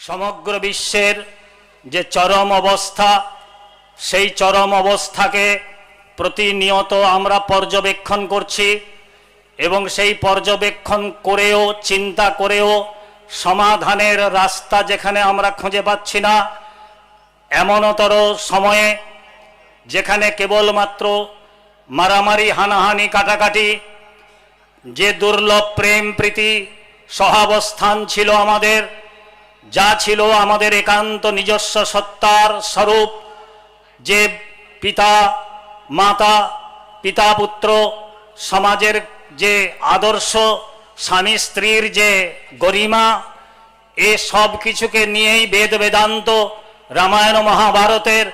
সমগ্র বিশ্বের যে চরম অবস্থা, সেই চরম অবস্থাকে প্রতিনিয়ত আমরা পর্যবেক্ষণ করছি এবং সেই পর্যবেক্ষণ করেও, চিন্তা করেও সমাধানের রাস্তা যেখানে আমরা খুঁজে পাচ্ছি না, এমনতর সময়ে যেখানে কেবলমাত্র মারামারি, হানাহানি, কাটাকাটি, যে দুর্লভ প্রেম প্রীতি সহাবস্থান ছিল আমাদের যা ছিল আমাদের একান্ত নিজস্ব সত্তার স্বরূপ, যে পিতা, মাতা, পিতা পুত্র, সমাজের যে আদর্শ, স্বামী স্ত্রীর যে গরিমা, এ সব কিছুকে নিয়েই বেদ বেদান্ত, রামায়ণ মহাভারতের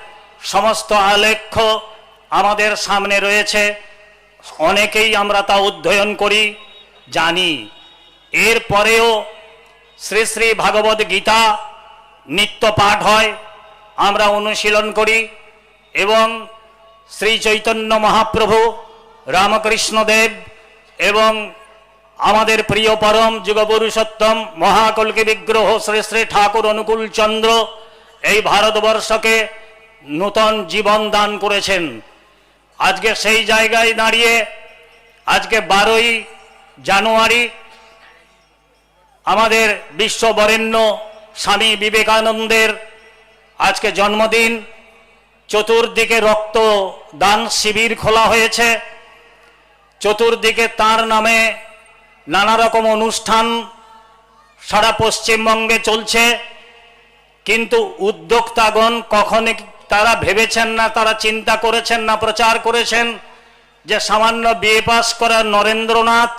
সমস্ত আলেখ্য আমাদের সামনে রয়েছে। অনেকেই আমরা তা অধ্যয়ন করি, জানি। এরপরেও শ্রী শ্রী ভাগবত গীতা নিত্য পাঠ হয়। আমরা অনুশীলন করি এবং শ্রী চৈতন্য মহাপ্রভু রামকৃষ্ণদেব এবং আমাদের প্রিয় পরম যুগপুরুষোত্তম মহাকলকি বিগ্রহ শ্রী শ্রী ঠাকুর অনুকূল চন্দ্র এই ভারতবর্ষকে নূতন জীবন দান করেছেন। আজকে সেই জায়গায় দাঁড়িয়ে আজকে বারোই জানুয়ারি আমাদের বিশ্ববরেণ্য স্বামী বিবেকানন্দের আজকে জন্মদিন। চতুর্দিকে রক্ত দান শিবির খোলা হয়েছে। চতুর্দিকে তার নামে নানা রকম অনুষ্ঠান সারা পশ্চিমবঙ্গে চলছে। কিন্তু উদ্যোক্তাগণ কখনই তারা ভেবেছেন না, তারা চিন্তা করেছেন না, প্রচার করেছেন যে সামান্য বিএ পাস করা নরেন্দ্রনাথ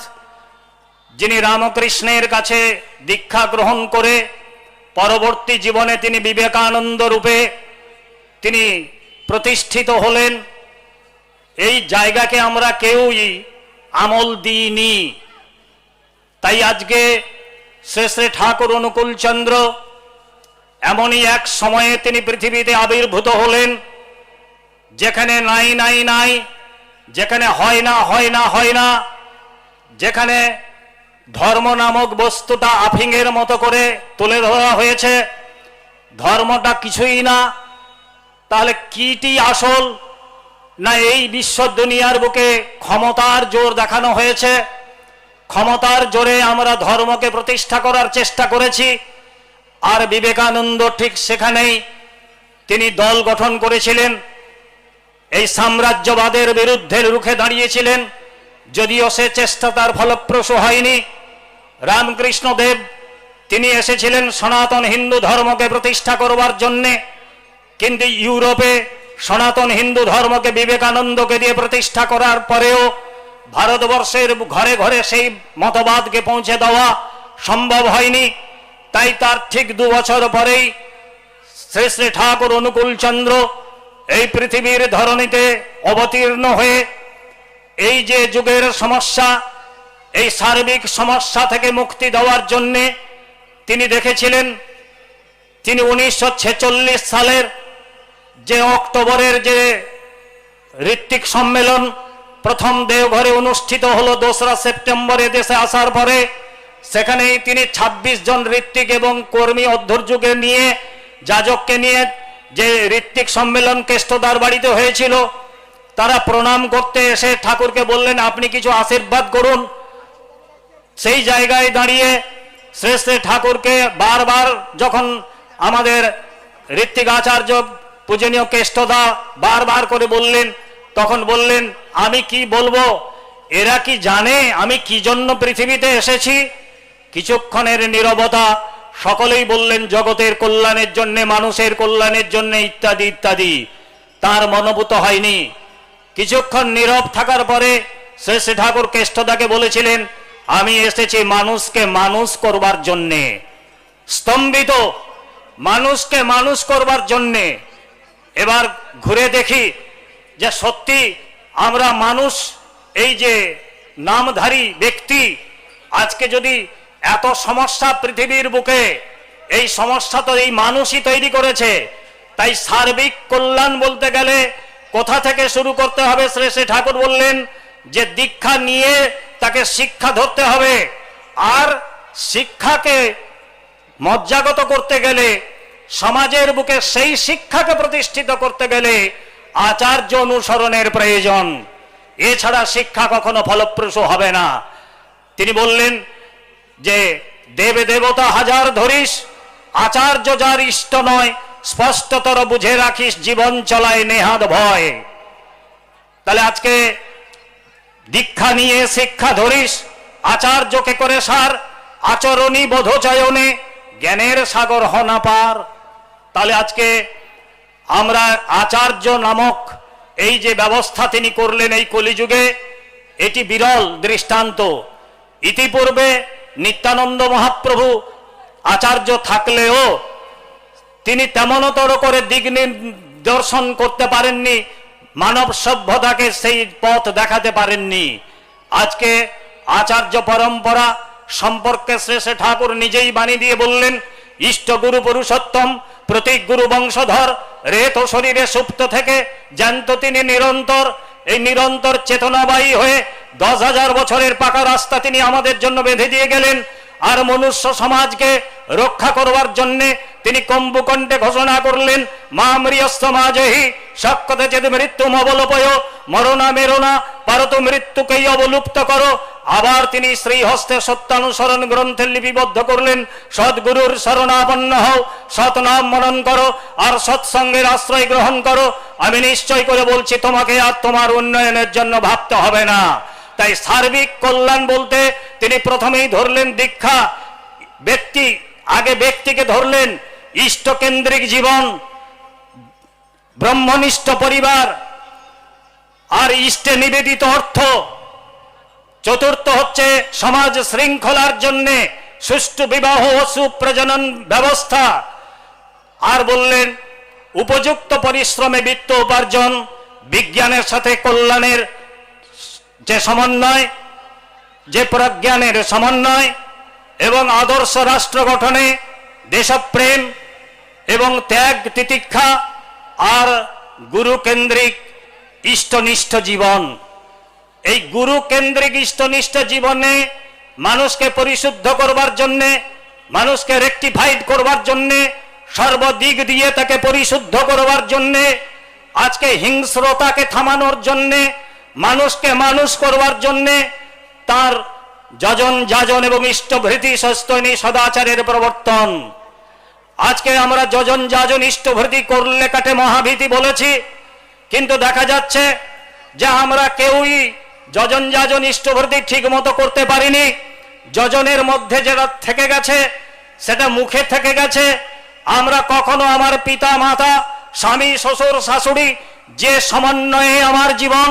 যিনি রামকৃষ্ণের কাছে দীক্ষা গ্রহণ করে পরবর্তী জীবনে তিনি বিবেকানন্দ রূপে তিনি প্রতিষ্ঠিত হলেন, এই জায়গাকে আমরা কেউই আমল দিইনি। তাই আজকে শ্রী ঠাকুর অনুকূল চন্দ্র এমনই এক সময়ে তিনি পৃথিবীতে আবির্ভূত হলেন, যেখানে নাই নাই নাই, যেখানে হয় না হয় না হয় না, যেখানে ধর্ম নামক বস্তুটা আফিংয়ের মতো করে তুলে ধরা হয়েছে। ধর্মটা কিছুই না। তাহলে কিটি আসল? না এই বিশ্ব দুনিয়ার বুকে ক্ষমতার জোর দেখানো হয়েছে? ক্ষমতার জোরে আমরা ধর্মকে প্রতিষ্ঠা করার চেষ্টা করেছি। আর বিবেকানন্দ ঠিক সেখানেই তিনি দল গঠন করেছিলেন। এই সাম্রাজ্যবাদের বিরুদ্ধে রুখে দাঁড়িয়েছিলেন। যদিও সে চেষ্টা তার ফলপ্রসূ হয়নি রামকৃষ্ণ দেব তিনি এসেছিলেন সনাতন হিন্দু ধর্মকে প্রতিষ্ঠা করবার জন্যে, কিন্তু ইউরোপে সনাতন হিন্দু ধর্মকে বিবেকানন্দকে দিয়ে প্রতিষ্ঠা করার পরেও ভারতবর্ষের ঘরে ঘরে সেই মতবাদকে পৌঁছে দেওয়া সম্ভব হয়নি। তাই তার ঠিক দু বছর পরেই শ্রী শ্রী ঠাকুর অনুকূল চন্দ্র এই পৃথিবীর ধরণীতে অবতীর্ণ হয়ে এই যে যুগের সমস্যা, এই সার্বিক সমস্যা থেকে মুক্তি দেওয়ার জন্যে তিনি দেখেছিলেন, তিনি উনিশশো ছেচল্লিশ সালের যে অক্টোবরের যে ঋত্বিক সম্মেলন, প্রথম দেওঘরে অনুষ্ঠিত হলো দোসরা সেপ্টেম্বরে দেশে আসার পরে, সেখানেই তিনি ২৬ জন ঋত্বিক এবং কর্মী অধ্যর্যুকে নিয়ে, যাজককে নিয়ে যে ঋত্বিক সম্মেলন কেষ্টদার বাড়িতে হয়েছিল তারা প্রণাম করতে এসে ঠাকুরকে বললেন, আপনি কিছু আশীর্বাদ করুন। সেই জায়গায় দাঁড়িয়ে শ্রী শ্রী ঠাকুরকে বারবার যখন আমাদের ঋত্বিক আচার্য পূজনীয় কেষ্টদা বারবার করে বললেন, তখন বললেন, আমি কি বলব? এরা কি জানে আমি কি জন্য পৃথিবীতে এসেছি? কিছুক্ষণের নীরবতা, সকলেই বললেন, জগতের কল্যাণের জন্য, মানুষের কল্যাণের জন্য ইত্যাদি ইত্যাদি। তার মনোভূত হয়নি। কিছুক্ষণ নীরব থাকার পরে শ্রী ঠাকুর কেষ্টদাকে বলেছিলেন, আমি এসেছি মানুষকে মানুষ করবার জন্যে। স্তম্ভিত মানুষকে মানুষ করবার জন্যে। এবার ঘুরে দেখি যে সত্যি আমরা মানুষ, এই যে নামধারী ব্যক্তি, আজকে যদি এত সমস্যা পৃথিবীর বুকে, এই সমস্যা তো এই মানুষই তৈরি করেছে। তাই সার্বিক কল্যাণ বলতে গেলে কোথা থেকে শুরু করতে হবে, শ্রী শ্রী ঠাকুর বললেন যে দীক্ষা নিয়ে তাকে শিক্ষা ধরতে হবে। আর শিক্ষাকে মজ্জাগত করতে গেলে, সমাজের বুকে সেই শিক্ষাকে প্রতিষ্ঠিত করতে গেলে আচার্য অনুসরণের প্রয়োজন। এছাড়া শিক্ষা কখনো ফলপ্রসূ হবে না। তিনি বললেন যে, দেবে দেবতা হাজার ধরিস, আচার্য যার ইষ্ট নয় স্পষ্টতর বুঝে রাখিস জীবন চলায় নেহাত ভয়। তাহলে আজকে দীক্ষা নিয়ে শিক্ষা ধরিস, আচার্যকে করে সার আচরণী বোধচয়নে জ্ঞানের সাগর হনা পার। তাহলে আজকে আমরা আচার্য নামক এই যে ব্যবস্থা তিনি করলেন এই কলিযুগে, এটি বিরল দৃষ্টান্ত। ইতিপূর্বে নিত্যানন্দ মহাপ্রভু আচার্য থাকলেও তিনি তেমনতর করে দিক দর্শন করতে পারেননি, মানব সভ্যতাকে সেই পথ দেখাতে পারেননি। আজকে আচার্য পরম্পরা সম্পর্কে শ্রেষ্ঠ ঠাকুর নিজেই বাণী দিয়ে বললেন, ইষ্ট গুরু পুরুষোত্তম প্রতীক গুরু বংশধর রেত শরীরে সুপ্ত থেকে জ্যান্ত তিনি নিরন্তর। এই নিরন্তর চেতনাবাহী হয়ে দশ হাজার বছরের পাকা রাস্তা তিনি আমাদের জন্য বেঁধে দিয়ে গেলেন। আর মনুষ্য সমাজকে রক্ষা করবার জন্যে তিনি কম্বুকণ্ঠে ঘোষণা করলেন মামরিয় সমাজহি সক্ষতে যদি মৃত্যু অবলপয় মরণা মেরোনা, পারত মৃত্যুকেই অবলুপ্ত করো। আবার তিনি শ্রীহস্তে সত্যানুসরণ গ্রন্থে লিপিবদ্ধ করলেন, সদ্গুরুর শরণাপন্ন হও সৎ নাম মনন করো, আর সৎসঙ্গের আশ্রয় গ্রহণ করো। আমি নিশ্চয় করে বলছি, তোমাকে আর তোমার উন্নয়নের জন্য ভাবতে হবে না। তাই সার্বিক কল্যাণ বলতে তিনি প্রথমেই ধরলেন দীক্ষা। ব্যক্তি, আগে ব্যক্তিকে ধরলেন ইষ্টকেন্দ্রিক জীবন, ব্রহ্মনিষ্ঠ পরিবার, আর ইষ্টে নিবেদিত অর্থ। চতুর্থ হচ্ছে সমাজ শৃঙ্খলার জন্য সুষ্ঠু বিবাহ ও সুপ্রজনন ব্যবস্থা। আর বললেন, উপযুক্ত পরিশ্রমে বিত্ত উপার্জন, বিজ্ঞানের সাথে কল্যাণের যে সমন্বয়, যে প্রজ্ঞানের সমন্বয় এবং আদর্শ রাষ্ট্র গঠনে দেশপ্রেম এবং ত্যাগ তিতিক্ষা আর গুরুকেন্দ্রিক ইষ্টনিষ্ঠ জীবন। এই গুরু কেন্দ্রিক ইষ্টনিষ্ঠ জীবনে মানুষকে পরিশুদ্ধ করবার জন্যে, মানুষকে রেকটিফাইড করবার জন্যে, সর্বদিক দিয়ে তাকে পরিশুদ্ধ করবার জন্যে, আজকে হিংস্রতাকে থামানোর জন্যে মানুষকে মানুষ করবার জন্যে তার যজন যাজন এবং ইষ্টভৃতি সস্তনী সদাচারের প্রবর্তন। আজকে আমরা যজন যাজন ইষ্টভৃতি করলে কাটে মহাভীতি বলেছি, কিন্তু দেখা যাচ্ছে যে আমরা কেউই যজন যাজন ইষ্টভৃতি ঠিক মতো করতে পারিনি। যজনের মধ্যে যেটা থেকে গেছে, সেটা মুখে থেকে গেছে। আমরা কখনো আমার পিতা মাতা স্বামী, শ্বশুর, শাশুড়ি যে সমন্বয়ে আমার জীবন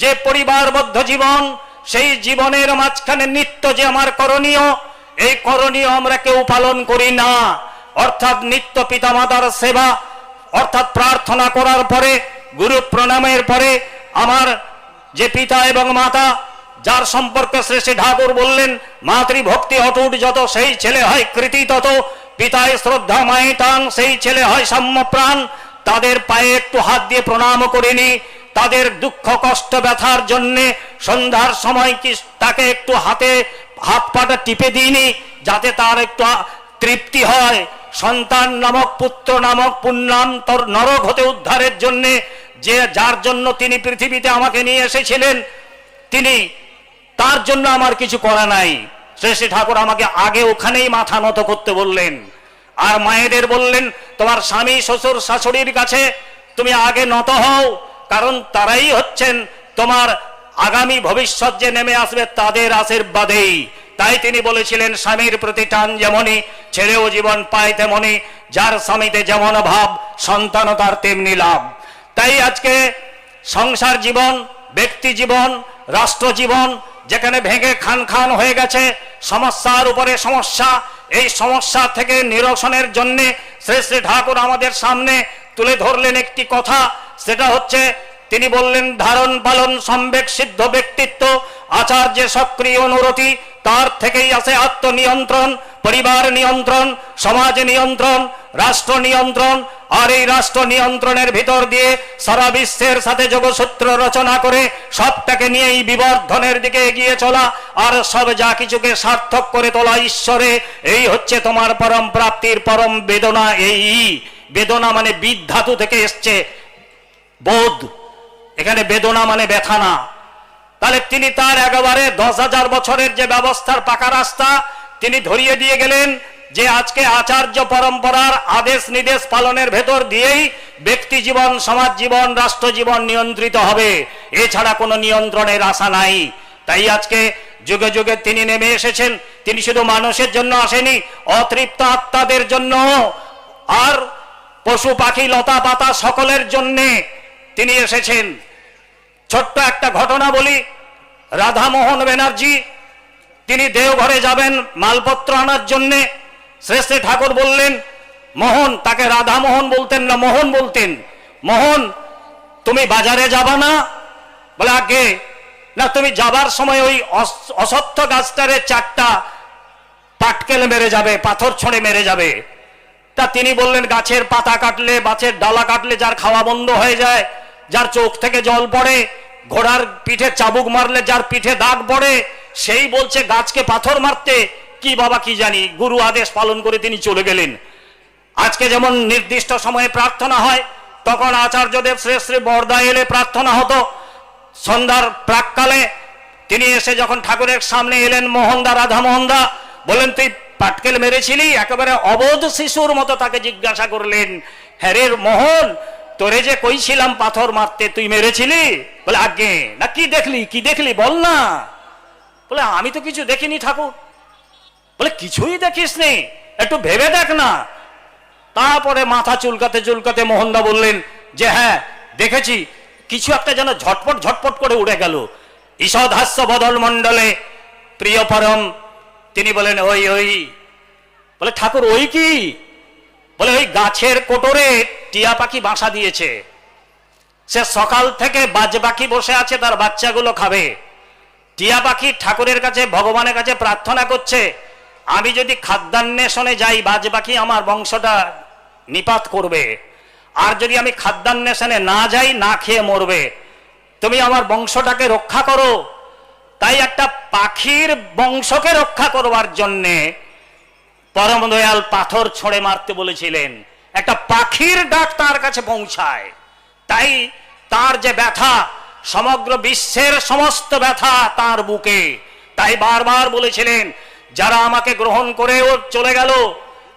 যে পরিবারবদ্ধ জীবন, সেই জীবনের মাঝখানে নিত্য যে আমার করণীয়, এই করণীয় আমরা কেউ পালন করি না। অর্থাৎ নিত্য পিতামাতার সেবা, অর্থাৎ প্রার্থনা করার পরে, গুরু প্রণামের পরে, আমার যে পিতা এবং মাতা, যার সম্পর্কে শ্রী শ্রী ঠাকুর বললেন, মাতৃভক্তি অটুট যত, সেই ছেলে হয় কৃতি তত। পিতায় শ্রদ্ধা মায়ে টান সেই ছেলে হয় সাম্য প্রাণ তাদের পায়ে একটু হাত দিয়ে প্রণাম করিনি তাদের দুঃখ, কষ্ট, ব্যথার জন্যে সন্ধ্যার সময় কি তাকে একটু হাতে, হাত পাটা টিপে দিইনি? যাতে তার একটু তৃপ্তি হয়। সন্তান নামক পুত্র নামক পুণ্যান্তর নরক হতে উদ্ধারের জন্যে যে, যার জন্য তিনি পৃথিবীতে আমাকে নিয়ে এসেছিলেন, তিনি তার জন্য আমার কিছু করা নাই। শ্রী শ্রী ঠাকুর আমাকে আগে ওখানেই মাথা নত করতে বললেন। আর মায়েদের বললেন, তোমার স্বামী, শ্বশুর, শাশুড়ির কাছে তুমি আগে নত হও। কারণ তারাই হচ্ছেন তোমার আগামী ভবিষ্যৎ যে নেমে আসবে তাদের আশীর্বাদেই। তাই তিনি বলেছিলেন, স্বামীর প্রতি টান যেমনই, ছেলেও জীবন পায় তেমনি যার স্বামীতে যেমন ভাব সন্তানও তার তেমনি লাভ। তাই আজকে সংসার জীবন, ব্যক্তি জীবন, রাষ্ট্র জীবন, যেখানে ভেঙে খান খান হয়ে গেছে, সমস্যার উপরে সমস্যা, এই সমস্যা থেকে নিরসনের জন্যে শ্রী শ্রী ঠাকুর আমাদের সামনে তুলে ধরলেন একটি কথা সেটা হচ্ছে তিনি বললেন, ধারণ, পালন সম্বেক সিদ্ধ ব্যক্তিত্ব, আচার্য সক্রিয় অনুরতি, তার থেকেই আসে আত্মনিয়ন্ত্রণ, পরিবার নিয়ন্ত্রণ, সমাজ নিয়ন্ত্রণ, রাষ্ট্র নিয়ন্ত্রণ, আর এই রাষ্ট্র নিয়ন্ত্রণের ভিতর দিয়ে সারা বিশ্বের সাথে যোগসূত্র রচনা করে সবটাকে নিয়ে এই বিবর্ধনের দিকে এগিয়ে চলা, আর সব যা কিছুকে সার্থক করে তোলা ঈশ্বরে, এই হচ্ছে তোমার পরম প্রাপ্তির পরম বেদনা, এই বেদনা মানে বিধাতু থেকে এসছে। বোধ। এখানে বেদনা মানে ব্যথা তাহলে তিনি তার একেবারে দশ হাজার বছরের যে ব্যবস্থার পাকা রাস্তা, তিনি ধরিয়ে দিয়ে গেলেন যে আজকে আচার্য পরম্পরার আদেশ নির্দেশ পালনের ভেতর দিয়েই ব্যক্তি জীবন, সমাজ জীবন, রাষ্ট্র জীবন নিয়ন্ত্রিত হবে। এছাড়া কোনো নিয়ন্ত্রণের আশা নাই। তাই আজকে যুগে যুগে তিনি নেমে এসেছেন। তিনি শুধু মানুষের জন্য আসেনি, অতৃপ্ত আত্মাদের জন্য। আর পশু পাখি, লতা পাতা সকলের জন্যে তিনি এসেছেন। ছোট্ট একটা ঘটনা বলি। রাধামোহন ব্যানার্জি, তিনি দেওঘরে যাবেন মালপত্র আনার জন্যে। শ্রেষ্ঠ ঠাকুর বললেন, মোহন, তাকে রাধামোহন বলতেন না, মোহন বলতেন। মোহন, তুমি বাজারে যাবা না? বলে, আগে, না, তুমি যাবার সময় ওই অস- অসত্য গাছটারে চারটা পাটকেল মেরে যাবে, পাথর ছড়ে মেরে যাবে। তা তিনি বললেন, গাছের পাতা কাটলে গাছের ডালা কাটলে যার খাওয়া বন্ধ হয়ে যায় যার চোখ থেকে জল পড়ে, ঘোড়ার পিঠে চাবুক মারলে যার পিঠে দাগ পড়ে, সেই বলছে, গাছকে পাথর মারতে, কি বাবা কি জানি, গুরু আদেশ পালন করে তিনি চলে গেলেন। আজকে যেমন নির্দিষ্ট সময়ে প্রার্থনা হয়, তখন আচার্যদেব শ্রী শ্রী বরদা এলে প্রার্থনা হতো। সন্ধ্যার প্রাককালে তিনি এসে যখন ঠাকুরের সামনে এলেন, মোহনদা, রাধা মোহনদা বলেন তুই পাটকেল মেরেছিলি? একেবারে অবোধ শিশুর মতো তাকে জিজ্ঞাসা করলেন হ্যারের মোহন তোরে যে কইছিলাম পাথর মারতে, তুই মেরেছিলি? বলে আগে না, কি দেখলি কি দেখলি, বল না। বলে, আমি তো কিছু দেখিনি, ঠাকুর। বলে, কিছুই দেখিস নি, একটু ভেবে দেখ না। তারপরে মাথা চুলকাতে চুলকাতে মোহনদা বললেন, যে হ্যাঁ দেখেছি, কিছু একটা যেন ঝটপট ঝটপট করে উড়ে গেল। ঈষদ হাস্য বদল মণ্ডলে প্রিয় পরম তিনি বলেন, ওই ওই। বলে, ঠাকুর, ওই কি? বলে, ওই গাছের কোটরে টিয়া পাখি বাসা দিয়েছে। সে সকাল থেকে বাজ পাখি বসে আছে, তার বাচ্চাগুলো খাবে। টিয়া পাখি ঠাকুরের কাছে, ভগবানের কাছে প্রার্থনা করছে, আমি যদি খাদ্যান্বেষণে যাই, বাজ পাখি আমার বংশটা নিপাত করবে। আর যদি আমি খাদ্যান্বেষণে না যাই, না খেয়ে মরবে। তুমি আমার বংশটাকে রক্ষা করো। তাই একটা পাখির বংশকে রক্ষা করবার জন্যে পরম দয়াল পাথর ছড়ে মারতে বলেছিলেন, একটা পাখির ডাক তার কাছে পৌঁছায়। তাই তার যে ব্যথা, সমগ্র বিশ্বের সমস্ত ব্যথা তার বুকে। তাই বারবার বলেছিলেন, যারা আমাকে গ্রহণ করেও চলে গেল,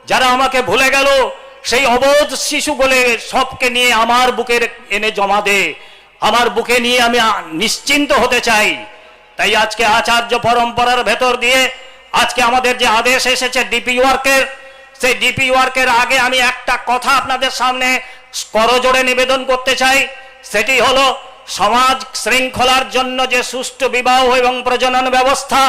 যারা আমাকে ভুলে গেল, সেই অবোধ শিশু বলে সবকে নিয়ে আমার বুকের এনে জমা দে। আমার বুকে নিয়ে আমি নিশ্চিন্ত হতে চাই। তাই আজকে আচার্য পরম্পরার ভেতর দিয়ে আজকে আমাদের যে আদেশ এসেছে ডিপি ওয়ার্কের সেই ডিপি ওয়ার্কের আগে আমি একটা কথা আপনাদের সামনে করজোড়ে নিবেদন করতে চাই। সেটি হলো, সমাজ শৃঙ্খলার জন্য যে সুষ্ঠু বিবাহ এবং প্রজনন ব্যবস্থা,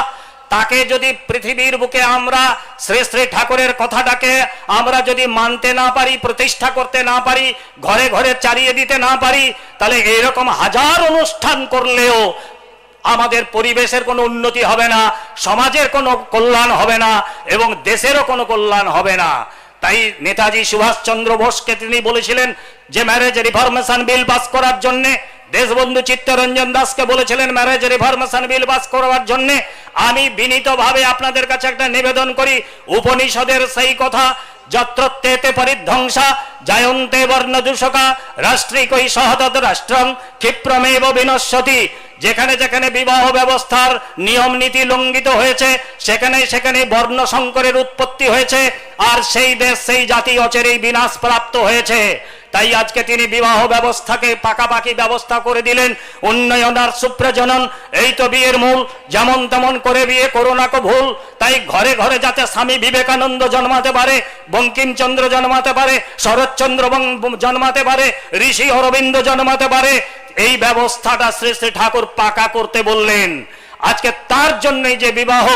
তাকে যদি পৃথিবীর বুকে আমরা শ্রী শ্রী ঠাকুরের কথাটাকে আমরা যদি মানতে না পারি, প্রতিষ্ঠা করতে না পারি, ঘরে ঘরে চালিয়ে দিতে না পারি, তাহলে এরকম হাজার অনুষ্ঠান করলেও আমাদের পরিবেশের কোনো উন্নতি হবে না, সমাজের কোনো কল্যাণ হবে না এবং দেশেরও কোনো কল্যাণ হবে না। তাই নেতাজি সুভাষচন্দ্র বোসকে তিনি বলেছিলেন যে ম্যারেজ রিফরমেশন বিল পাস করার জন্য দেশবন্ধু চিত্তরঞ্জন দাসকে বলেছিলেন ম্যারেজ রিফরমেশন বিল পাস করার জন্য আমি বিনীতভাবে আপনাদের কাছে একটা নিবেদন করি। উপনিষদের সেই কথা, যত্রত্বেতে পরিধ্বংসা, জায়ন্তে বর্ণ দূষকা রাষ্ট্রিকই সহতত রাষ্ট্রং, ক্ষিপ্রমেব বিনশ্বতি। যেখানে যেখানে বিবাহ ব্যবস্থার নিয়ম নীতি লঙ্ঘিত হয়েছে, সেখানে সেখানে বর্ণ সংকরের উৎপত্তি হয়েছে, আর সেই দেশ, সেই জাতি অচেরেই বিনাশ প্রাপ্ত হয়েছে। তাই আজকে তিনি বিবাহ ব্যবস্থাকে পাকাপাকি ব্যবস্থা করে দিলেন। উন্নয়ন আর সুপ্রজনন, এই তো বিয়ের মূল, যেমন তেমন করে বিয়ে করোনাকে ভুল, তাই ঘরে ঘরে যাতে স্বামী বিবেকানন্দ জন্মাতে পারে, বঙ্কিমচন্দ্র জন্মাতে পারে, শরৎচন্দ্র জন্মাতে পারে, ঋষি অরবিন্দ জন্মাতে পারে, এই ব্যবস্থাটা শ্রী শ্রী ঠাকুর পাকা করতে বললেন। আজকে তার জন্যই যে বিবাহ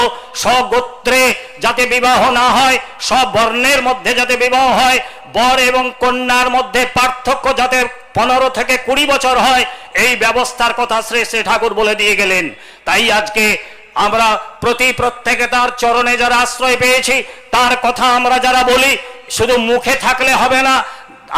স্বগোত্রে যাতে বিবাহ না হয়, সব বর্ণের মধ্যে যাতে বিবাহ হয়, বর এবং কন্যার মধ্যে পার্থক্য যাতে পনেরো থেকে কুড়ি বছর হয়, এই ব্যবস্থার কথা শ্রী শ্রী ঠাকুর বলে দিয়ে গেলেন। তাই আজকে আমরা প্রতি প্রত্যেকে তার চরণে যারা আশ্রয় পেয়েছি, তার কথা আমরা যারা বলি, শুধু মুখে থাকলে হবে না,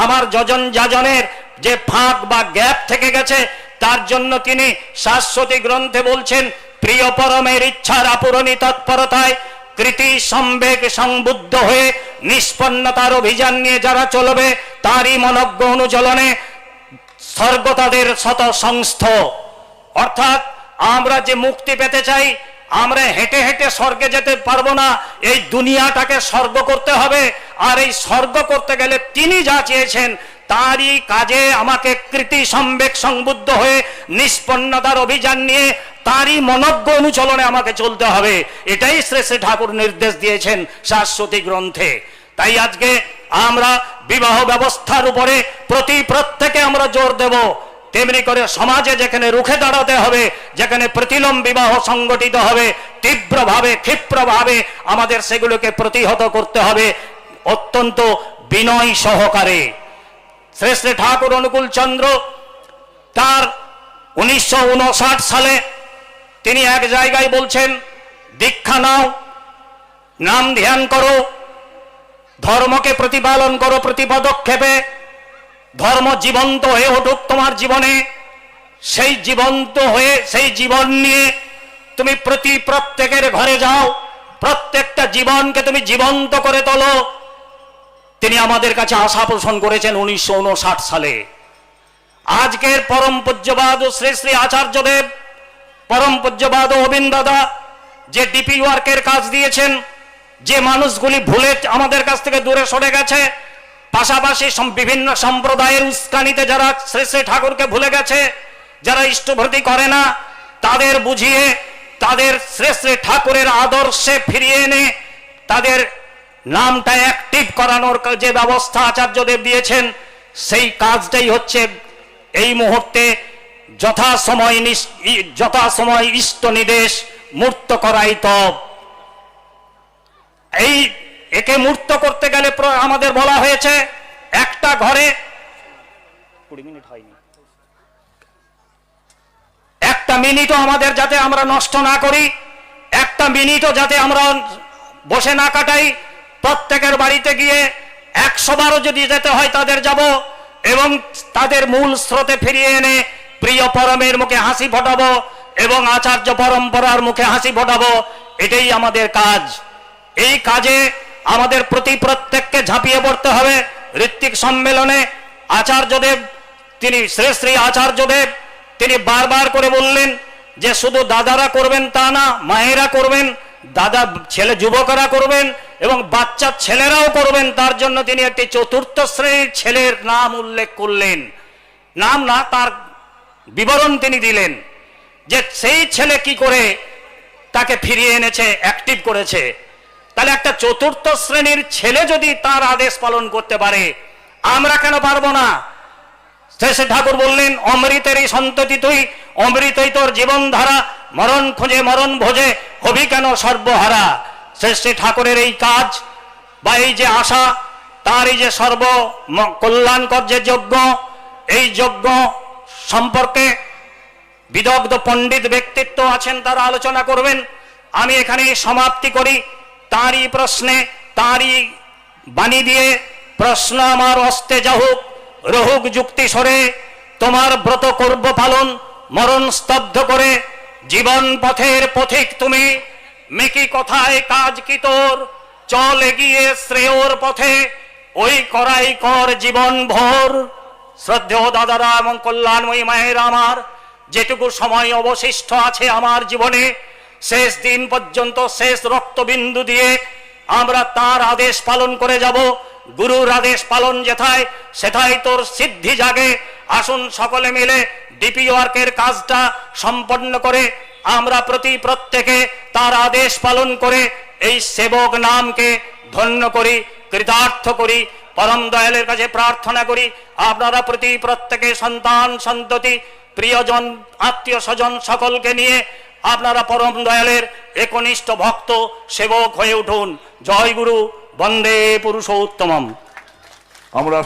আমার যজন যাজনের যে ফাঁক বা গ্যাপ থেকে গেছে, তার জন্য তিনি শাশ্বতী গ্রন্থে বলছেন প্রিয় পরমের ইচ্ছার আপূরণী তৎপরতায় কৃতি সম্বেগ সংবুদ্ধ হয়ে নিষ্পন্নতার অভিযান নিয়ে যারা চলবে, তারই মনজ্ঞ অনুচলনে স্বর্গ তাদের শত সংস্থ। অর্থাৎ আমরা যে মুক্তি পেতে চাই, আমরা হেঁটে হেঁটে স্বর্গে যেতে পারব না। এই দুনিয়াটাকে স্বর্গ করতে হবে। আর এই স্বর্গ করতে গেলে তিনি যা চেয়েছেন তারই কাজে আমাকে কৃতি সম্বেক সংবুদ্ধ হয়ে নিষ্পন্নতার অভিযান নিয়ে তারই মনজ্ঞ অনুচলনে আমাকে চলতে হবে। এটাই শ্রী শ্রী ঠাকুর নির্দেশ দিয়েছেন শাশ্বতী গ্রন্থে। তাই আজকে আমরা বিবাহ ব্যবস্থার উপরে প্রতি প্রত্যেকে আমরা জোর দেব। তেমনি করে সমাজে যেখানে রুখে দাঁড়াতে হবে, যেখানে প্রতিলোম বিবাহ সংগঠিত হবে, তীব্রভাবে, ক্ষিপ্রভাবে আমাদের সেগুলোকে প্রতিহত করতে হবে। অত্যন্ত বিনয় সহকারে। শ্রী শ্রী ঠাকুর অনুকূল চন্দ্র। তার উনিশশো উনষাট সালে তিনি এক জায়গায় বলছেন, দীক্ষা নাও, নাম ধ্যান করো, ধর্মকে প্রতিপালন করো প্রতি পদক্ষেপে ধর্ম জীবন্ত হয়ে উঠুক তোমার জীবনে। সেই জীবন্ত হয়ে, সেই জীবন নিয়ে তুমি প্রতি প্রত্যেকের ঘরে যাও। প্রত্যেকটা জীবনকে তুমি জীবন্ত করে তোলো। তিনি আমাদের কাছে আশা পোষণ করেছেন উনিশশো উনষাট সালে। আজকের পরম পূজ্যবাদ শ্রী শ্রী আচার্যদেব, পরম পূজ্যবাদ অবিন্দ দাদা যে ডিপি ওয়ার্কের কাজ দিয়েছেন, যে মানুষগুলি ভুলে আমাদের কাছ থেকে দূরে সরে গেছে, পাশাপাশি বিভিন্ন সম্প্রদায়ের উস্কানিতে যারা শ্রী শ্রী ঠাকুরকে ভুলে গেছে, যারা ইষ্টভর্তি করে না, তাদের বুঝিয়ে তাদের শ্রী শ্রী ঠাকুরের আদর্শে ফিরিয়ে এনে তাদের নামটা অ্যাক্টিভ করানোর যে ব্যবস্থা আচার্যদেব দিয়েছেন, সেই কাজটাই হচ্ছে এই মুহূর্তে যথাসময় যথাসময় ইষ্ট নিদেশ মূর্ত করাই তব এই একে মূর্ত করতে গেলে আমাদের বলা হয়েছে, একটা ঘরে কুড়ি মিনিট হয়নি। একটা মিনিটও আমাদের যাতে আমরা নষ্ট না করি, একটা মিনিটও যাতে আমরা বসে না কাটাই প্রত্যেকের বাড়িতে গিয়ে একশো বারও যদি যেতে হয় তাদের যাব এবং তাদের মূল স্রোতে ফিরিয়ে এনে প্রিয় পরমের মুখে হাসি ফোটাবো এবং আচার্য পরম্পরার মুখে হাসি ফোটাবো, এটাই আমাদের কাজ। এই কাজে আমাদের প্রতি প্রত্যেককে ঝাঁপিয়ে পড়তে হবে। ঋত্বিক সম্মেলনে আচার্যদেব, তিনি শ্রী শ্রী আচার্যদেব, তিনি বারবার করে বললেন যে শুধু দাদারা করবেন তা না, মায়েরা করবেন। দাদা ছেলে যুবকরা করবেন এবং বাচ্চা ছেলেরাও করবেন, তার জন্য তিনি একটি চতুর্থ শ্রেণির ছেলের নাম উল্লেখ করলেন। নাম না, তার বিবরণ তিনি দিলেন যে সেই ছেলে কি করে তাকে ফিরিয়ে এনেছে অ্যাক্টিভ করেছে। তাহলে একটা চতুর্থ শ্রেণির ছেলে যদি তার আদেশ পালন করতে পারে, আমরা কেন পারব না? শেষে ঠাকুর বললেন, অমৃতেরই সন্ততি তুই, অমৃতই তোর জীবন ধারা মরণ খোঁজে, মরণ ভোজে, হবি কেন সর্বহারা? শেষে ঠাকুরের এই কাজ বা এই যে আশা, তার এই যে সর্ব কল্যাণকর যে যজ্ঞ, এই যজ্ঞ সম্পর্কে বিদগ্ধ পণ্ডিত ব্যক্তিত্ব আছেন, তারা আলোচনা করবেন। আমি এখানে সমাপ্তি করি। তারই প্রশ্নে, তারই বাণী দিয়ে প্রশ্ন আমার অস্তে যাহুক। রহুক যুক্তি সরে, তোমার ব্রত করব পালন, মরণ স্তব্ধ করে, জীবন পথের পথিক তুমি। মেকি কথায় কাজ কি তোর? চল এগিয়ে শ্রেয়র পথে, ওই করাই কর জীবন ভোর। শ্রদ্ধেয় দাদারা, এবং কল্যাণময়ী মায়ের আমার, যেটুকু সময় অবশিষ্ট আছে আমার জীবনে, শেষ দিন পর্যন্ত শেষ রক্তবিন্দু দিয়ে আমরা তার আদেশ পালন করে যাব। গুরুর আদেশ পালন যেথায়, সেথায় তোর সিদ্ধি জাগে। আসুন সকলে মিলে ডিপি ওয়ার্কের কাজটা সম্পন্ন করে, আমরা প্রতি প্রত্যেকে তার আদেশ পালন করে এই সেবক নামকে ধন্য করি, কৃতার্থ করি, পরম দয়ালের কাছে প্রার্থনা করি। আপনারা প্রতি প্রত্যেকে সন্তান, সন্ততি, প্রিয়জন, আত্মীয় স্বজন সকলকে নিয়ে আপনারা পরম দয়ালের একনিষ্ঠ ভক্ত, সেবক হয়ে উঠুন। জয় গুরু। বন্দে পুরুষোত্তমম। আমরা